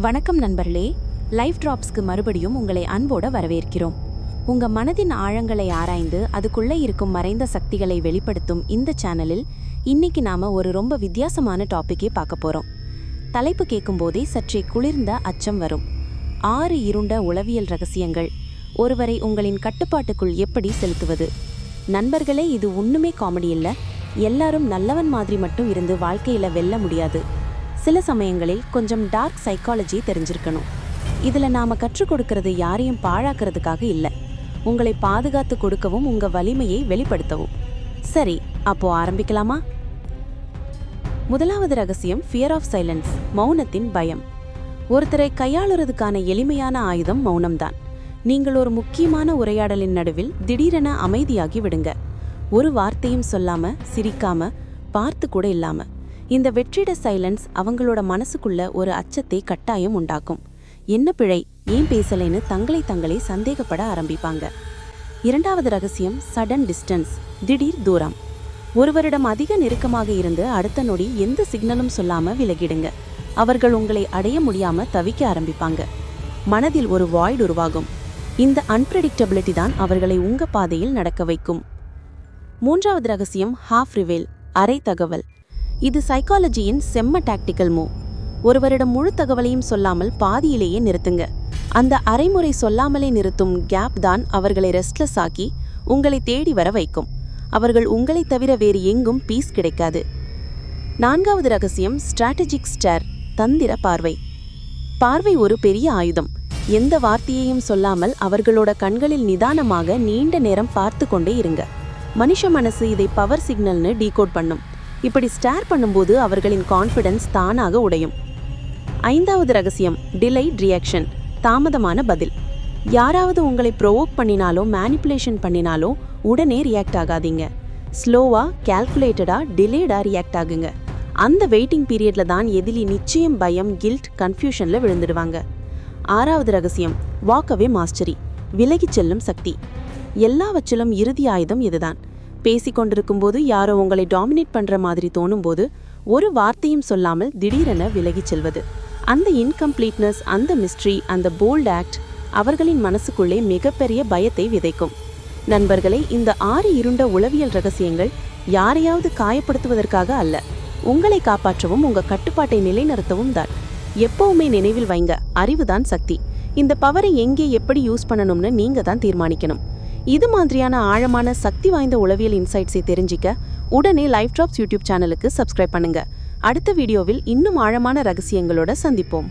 வணக்கம் நண்பர்களே. லைஃப் ட்ராப்ஸ்க்கு மறுபடியும் உங்களை அன்போட வரவேற்கிறோம். உங்க மனதின் ஆழங்களை ஆராய்ந்து அதுக்குள்ளே இருக்கும் மறைந்த சக்திகளை வெளிப்படுத்தும் இந்த சேனலில் இன்னைக்கு நாம ஒரு ரொம்ப வித்தியாசமான டாப்பிக்கே பார்க்க போறோம். தலைப்பு கேட்கும்போதே சற்றே குளிர்ந்த அச்சம் வரும். ஆறு இருண்ட உளவியல் ரகசியங்கள். ஒருவரை உங்களின் கட்டுப்பாட்டுக்குள் எப்படி செலுத்துவது? நண்பர்களே இது ஒண்ணுமே காமெடி இல்லை. எல்லாரும் நல்லவன் மாதிரி மட்டும் இருந்து வாழ்க்கையில வெல்ல முடியாது. சில சமயங்களில் கொஞ்சம் டார்க் சைக்காலஜி தெரிஞ்சிருக்கணும். இதில் நாம் கற்றுக் கொடுக்கறது யாரையும் பாழாக்கிறதுக்காக இல்லை. உங்களை பாதுகாத்து கொடுக்கவும் உங்க வலிமையை வெளிப்படுத்தவும். சரி அப்போ ஆரம்பிக்கலாமா? முதலாவது ரகசியம் ஃபியர் ஆஃப் சைலன்ஸ் மௌனத்தின் பயம். ஒருத்தரை கையாளுறதுக்கான எளிமையான ஆயுதம் மௌனம்தான். நீங்கள் ஒரு முக்கியமான உரையாடலின் நடுவில் திடீரென அமைதியாகி விடுங்க. ஒரு வார்த்தையும் சொல்லாம சிரிக்காம பார்த்து கூட இல்லாமல் இந்த வெற்றிட சைலன்ஸ் அவங்களோட மனசுக்குள்ள ஒரு அச்சத்தை கட்டாயம் உண்டாக்கும். என்ன பிழை? ஏன் பேசலைன்னு தங்களை தங்களே சந்தேகப்பட ஆரம்பிப்பாங்க. இரண்டாவது ரகசியம் சடன் டிஸ்டன்ஸ் திடீர் தூரம். ஒருவரிடம் அதிக நெருக்கமாக இருந்து அடுத்த நொடி எந்த சிக்னலும் சொல்லாம விலகிடுங்க. அவர்கள் உங்களை அடைய முடியாம தவிக்க ஆரம்பிப்பாங்க. மனதில் ஒரு வாய்டு உருவாகும். இந்த அன்பிரடிக்டபிலிட்டி தான் அவர்களை உங்க பாதையில் நடக்க வைக்கும். மூன்றாவது ரகசியம் ஹாஃப் ரிவேல் அரை தகவல். இது சைக்காலஜியின் செம்ம டாக்டிக்கல் மூவ் ஒருவரிடம் முழு தகவலையும் சொல்லாமல் பாதியிலேயே நிறுத்துங்க. அந்த அரைமுறை சொல்லாமலே நிறுத்தும் கேப் தான் அவர்களை ரெஸ்ட்லெஸ் ஆக்கி உங்களை தேடி வர வைக்கும். அவர்கள் உங்களை தவிர வேறு எங்கும் பீஸ் கிடைக்காது. நான்காவது ரகசியம் ஸ்ட்ராட்டஜிக் ஸ்டார் தந்திர பார்வை. பார்வை ஒரு பெரிய ஆயுதம். எந்த வார்த்தையையும் சொல்லாமல் அவர்களோட கண்களில் நிதானமாக நீண்ட நேரம் பார்த்து கொண்டே இருங்க. மனுஷ மனசு இதை பவர் சிக்னல்னு டீகோட் பண்ணும். இப்படி ஸ்டார் பண்ணும்போது அவர்களின் கான்ஃபிடன்ஸ் தானாக உடையும். ஐந்தாவது ரகசியம் டிலைட் ரியாக்ஷன் தாமதமான பதில். யாராவது உங்களை ப்ரொவோக் பண்ணினாலோ மேனிப்புலேஷன் பண்ணினாலோ உடனே ரியாக்ட் ஆகாதீங்க. ஸ்லோவா கால்குலேட்டடா டிலேடா ரியாக்ட் ஆகுங்க. அந்த வெயிட்டிங் பீரியட்ல தான் எதிலி நிச்சயம் பயம் கில்ட் கன்ஃபியூஷன்ல விழுந்துடுவாங்க. ஆறாவது ரகசியம் வாக்கவே மாஸ்டரி விலகிச் செல்லும் சக்தி. எல்லாவற்றிலும் இறுதி ஆயுதம் இதுதான். பேசிக்கொண்டிருக்கும் போது யாரோ உங்களை டாமினேட் பண்ற மாதிரி தோணும்போது ஒரு வார்த்தையும் சொல்லாமல் திடீரென விலகிச் செல்வது. அந்த இன்கம்ப்ளீட்னஸ் அந்த மிஸ்ட்ரி அந்த போல்ட் ஆக்ட் அவர்களின் மனசுக்குள்ளே மிகப்பெரிய பயத்தை விதைக்கும். நண்பர்களே இந்த ஆறு இருண்ட உளவியல் ரகசியங்கள் யாரையாவது காயப்படுத்துவதற்காக அல்ல. உங்களை காப்பாற்றவும் உங்க கட்டுப்பாட்டை நிலைநிறுத்தவும் தான். எப்பவுமே நினைவில் வைங்க அறிவுதான் சக்தி. இந்த பவரை எங்கே எப்படி யூஸ் பண்ணணும்னு நீங்க தான் தீர்மானிக்கணும். இது மாதிரியான ஆழமான சக்தி வாய்ந்த உளவியல் இன்சைட்ஸை தெரிஞ்சிக்க உடனே லைஃப் ட்ராப்ஸ் யூடியூப் சேனலுக்கு சப்ஸ்கிரைப் பண்ணுங்க. அடுத்த வீடியோவில் இன்னும் ஆழமான ரகசியங்களோட சந்திப்போம்.